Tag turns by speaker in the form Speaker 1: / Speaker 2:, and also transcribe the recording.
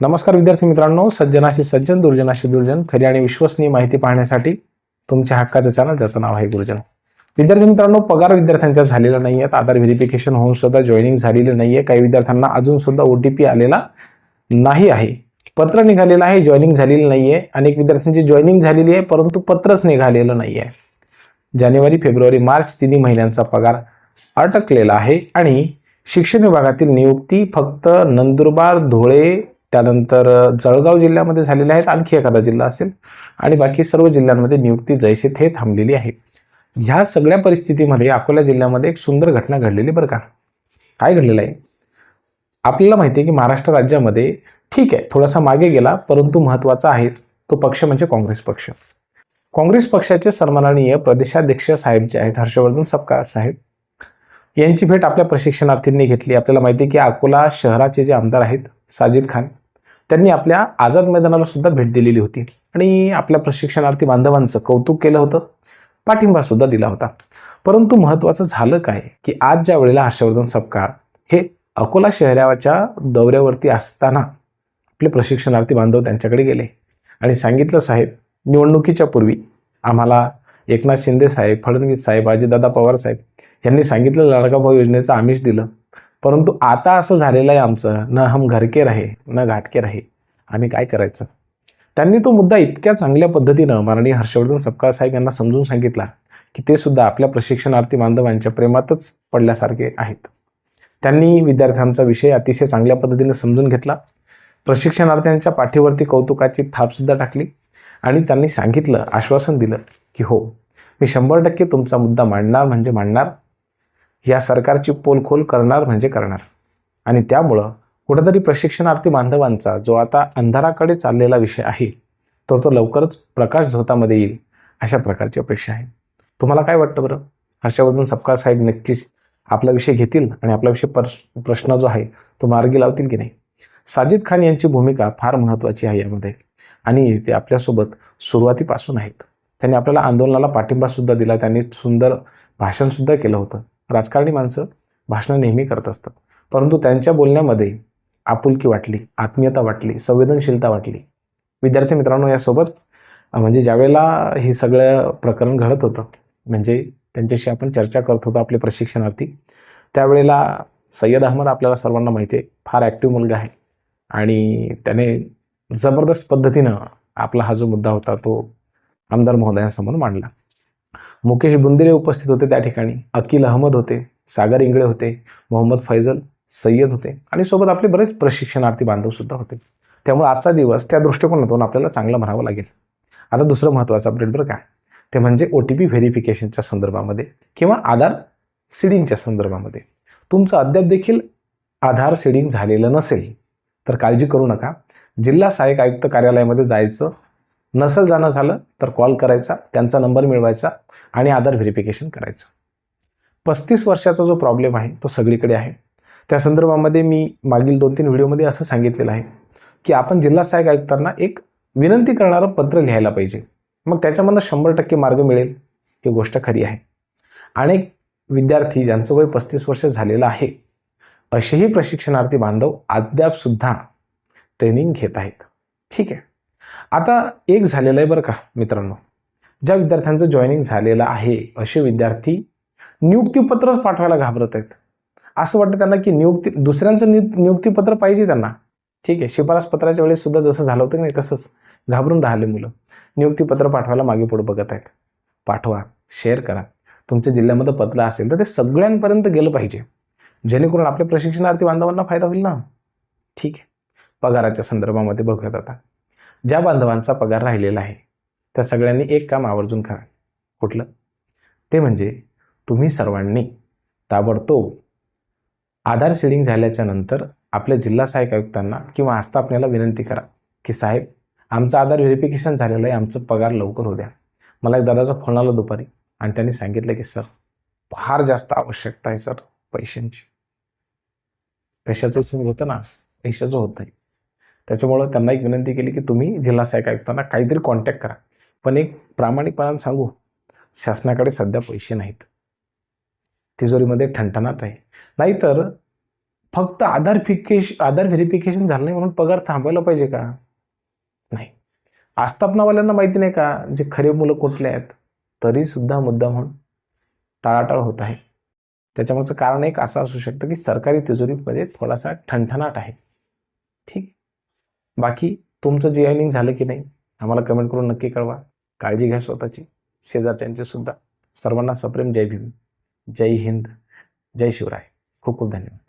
Speaker 1: नमस्कार विद्यार्थी मित्रांनो सज्जनाशी सज्जन दुर्जनाशी दुर्जन खरी आणि विश्वसनीय माहिती पाहण्यासाठी तुमच्या हक्काचं चॅनल ज्याचं नाव आहे गुरुजन. विद्यार्थी मित्रांनो पगार विद्यार्थ्यांच्या झालेला नाही आहेत आधार व्हेरिफिकेशन होऊन सुद्धा जॉईनिंग झालेलं नाही आहे काही विद्यार्थ्यांना अजून सुद्धा ओ टी पी आलेला नाही आहे. पत्र निघालेलं आहे जॉईनिंग झालेलं नाही आहे अनेक विद्यार्थ्यांची जॉईनिंग झालेली आहे परंतु पत्रच निघालेलं नाही आहे जानेवारी फेब्रुवारी मार्च तिन्ही महिन्यांचा पगार अटकलेला आहे आणि शिक्षण विभागातील नियुक्ती फक्त नंदुरबार धुळे त्यानंतर जळगाव जिल्ह्यामध्ये झालेल्या आहेत आणखी एखादा जिल्हा असेल. आणि बाकी सर्व जिल्ह्यांमध्ये नियुक्ती जैसे थे थांबलेली आहे. ह्या सगळ्या परिस्थितीमध्ये अकोला जिल्ह्यामध्ये एक सुंदर घटना घडलेली बरं का. काय घडलेलं आहे? आपल्याला माहिती आहे की महाराष्ट्र राज्यामध्ये ठीक आहे थोडासा मागे गेला परंतु महत्त्वाचा आहेच. तो पक्ष म्हणजे काँग्रेस पक्ष. काँग्रेस पक्षाचे सन्माननीय प्रदेशाध्यक्ष साहेब जे आहेत हर्षवर्धन सपकाळ साहेब यांची भेट आपल्या प्रशिक्षणार्थींनी घेतली. आपल्याला माहिती आहे की अकोला शहराचे जे आमदार आहेत साजिद खान त्यांनी आपल्या आझाद मैदानाला सुद्धा भेट दिलेली होती. आणि आपल्या प्रशिक्षणार्थी बांधवांचं कौतुक केलं होतं. पाठिंबा सुद्धा दिला होता. परंतु महत्त्वाचं झालं काय? की आज ज्या वेळेला हर्षवर्धन सपकाळ हे अकोला शहराच्या दौऱ्यावरती असताना आपले प्रशिक्षणार्थी बांधव त्यांच्याकडे गेले. आणि सांगितलं साहेब निवडणुकीच्या पूर्वी आम्हाला एकनाथ शिंदे साहेब फडणवीस साहेब अजितदादा पवार साहेब यांनी सांगितलं लाडका भाऊ योजनेचं आमिष दिलं. परंतु आता असं झालेलं आहे आमचं न हम घरके राहे न घाटके राहे. आम्ही काय करायचं? त्यांनी तो मुद्दा इतक्या चांगल्या पद्धतीनं माननीय हर्षवर्धन सपकाळ साहेब यांना समजून सांगितला की ते सुद्धा आपल्या प्रशिक्षणार्थी बांधवांच्या प्रेमातच पडल्यासारखे आहेत. त्यांनी विद्यार्थ्यांचा विषय अतिशय चांगल्या पद्धतीने समजून घेतला. प्रशिक्षणार्थ्यांच्या पाठीवरती कौतुकाची थापसुद्धा टाकली आणि त्यांनी सांगितलं आश्वासन दिलं की हो मी शंभर टक्के तुमचा मुद्दा मांडणार म्हणजे मांडणार. या सरकारची पोलखोल करणार म्हणजे करणार. आणि त्यामुळं कुठंतरी प्रशिक्षणार्थी बांधवांचा जो आता अंधाराकडे चाललेला विषय आहे तो तो लवकरच प्रकाश झोतामध्ये येईल अशा प्रकारची अपेक्षा आहे. तुम्हाला काय वाटतं बरं? हर्षवर्धन सपकाळ साहेब नक्कीच आपला विषय घेतील आणि आपला विषय प्रश्न जो आहे तो मार्गी लावतील की नाही? साजिद खान यांची भूमिका फार महत्त्वाची आहे यामध्ये. आणि ते आपल्यासोबत सुरुवातीपासून आहेत. त्यांनी आपल्याला आंदोलनाला पाठिंबासुद्धा दिला त्यांनी सुंदर भाषणसुद्धा केलं होतं. राजकारणी माणसं भाषणं नेहमी करत असतात. परंतु त्यांच्या बोलण्यामध्ये आपुलकी वाटली आत्मीयता वाटली संवेदनशीलता वाटली. विद्यार्थी मित्रांनो यासोबत म्हणजे ज्यावेळेला हे सगळं प्रकरण घडत होतं म्हणजे त्यांच्याशी आपण चर्चा करत होतो आपले प्रशिक्षणार्थी त्यावेळेला सय्यद अहमद आपल्याला सर्वांना माहिती आहे फार ॲक्टिव्ह मुलगा आहे. आणि त्याने जबरदस्त पद्धतीनं आपला हा जो मुद्दा होता तो आमदार महोदयांसमोर मांडला. मुकेश बुंदेले उपस्थित होते त्या ठिकाणी. अकिल अहमद होते सागर इंगळे होते मोहम्मद फैजल सय्यद होते आणि सोबत आपले बरेच प्रशिक्षणार्थी बांधवसुद्धा होते. त्यामुळे आजचा दिवस त्या दृष्टिकोनातून आपल्याला चांगला म्हणावं लागेल. आता दुसरं महत्त्वाचं अपडेट बरं का? ते म्हणजे ओ टी पी व्हेरिफिकेशनच्या संदर्भामध्ये किंवा आधार सिडिंगच्या संदर्भामध्ये. तुमचं अद्याप देखील आधार सिडिंग झालेलं नसेल तर काळजी करू नका. जिल्हा सहाय्यक आयुक्त कार्यालयामध्ये जायचं नसेल जाणं झालं तर कॉल करायचा त्यांचा नंबर मिळवायचा आणि आधार व्हेरिफिकेशन करायचं. पस्तीस वर्षाचा जो प्रॉब्लेम आहे तो सगळीकडे आहे. त्या संदर्भामध्ये मी मागील दोन तीन व्हिडिओमध्ये असं सांगितलेलं आहे की आपण जिल्हा सहाय्यक आयुक्तांना एक विनंती करणारं पत्र लिहायला पाहिजे. मग त्याच्यामधनं शंभर टक्के मार्ग मिळेल ही गोष्ट खरी आहे. अनेक विद्यार्थी ज्यांचं वय पस्तीस वर्ष झालेलं आहे असेही प्रशिक्षणार्थी बांधव अद्यापसुद्धा ट्रेनिंग घेत आहेत. ठीक आहे. आता एक झालेलं आहे बरं का मित्रांनो. ज्या विद्यार्थ्यांचं जॉईनिंग झालेलं आहे असे विद्यार्थी नियुक्तीपत्रच पाठवायला घाबरत आहेत. असं वाटतं त्यांना की नियुक्ती दुसऱ्यांचं नि नियुक्तीपत्र पाहिजे त्यांना. ठीक आहे शिफारस पत्राच्या वेळेस सुद्धा जसं झालं होतं की नाही तसंच घाबरून राहिले मुलं. नियुक्तीपत्र पाठवायला मागे पुढे बघत आहेत. पाठवा शेअर करा. तुमच्या जिल्ह्यामध्ये पत्र असेल तर ते सगळ्यांपर्यंत गेलं पाहिजे. जेणेकरून आपल्या प्रशिक्षणार्थी बांधवांना फायदा होईल ना? ठीक आहे. पगाराच्या संदर्भामध्ये बघूयात आता. ज्या बांधवांचा पगार राहिलेला आहे त्या सगळ्यांनी एक काम आवर्जून करा. कुठलं? ते म्हणजे तुम्ही सर्वांनी ताबडतोब आधार सीडिंग झाल्याच्यानंतर आपल्या जिल्हा सहाय्यक आयुक्तांना किंवा आस्थापनेला विनंती करा की साहेब आमचं आधार व्हेरिफिकेशन झालेलं आहे आमचं पगार लवकर होऊ द्या. मला एक दादाचा फोन आला दुपारी आणि त्यांनी सांगितलं की सर फार जास्त आवश्यकता आहे सर पैशांची. कशाचं सुरू होतं ना पैशाचं होतं आहे त्याच्यामुळं त्यांना एक विनंती केली की तुम्ही जिल्हा सहाय्यक आयुक्तांना काहीतरी कॉन्टॅक्ट करा. पण एक प्रामाणिकपणानं सांगू शासनाकडे सध्या पैसे नाहीत. तिजोरीमध्ये ठणठणाट आहे. नाहीतर फक्त आधार फिकेश आधार व्हेरिफिकेशन झालं नाही म्हणून पगार थांबायला पाहिजे का? नाही. आस्थापनावाल्यांना माहिती नाही का? जे खरे मुलं कुठले आहेत? तरीसुद्धा मुद्दा म्हणून टाळाटाळ होत आहे. त्याच्यामागचं कारण एक असं असू शकतं की सरकारी तिजोरीमध्ये थोडासा ठणठणाट आहे. ठीक. बाकी तुमचं जे अर्निंग झालं की नाही आम्हाला कमेंट करून नक्की कळवा. काळजी घ्या स्वतःची शेजारच्यांची सुद्धा. सर्वांना सप्रेम जय भीम जय हिंद जय शिवराय. खूप खूप धन्यवाद.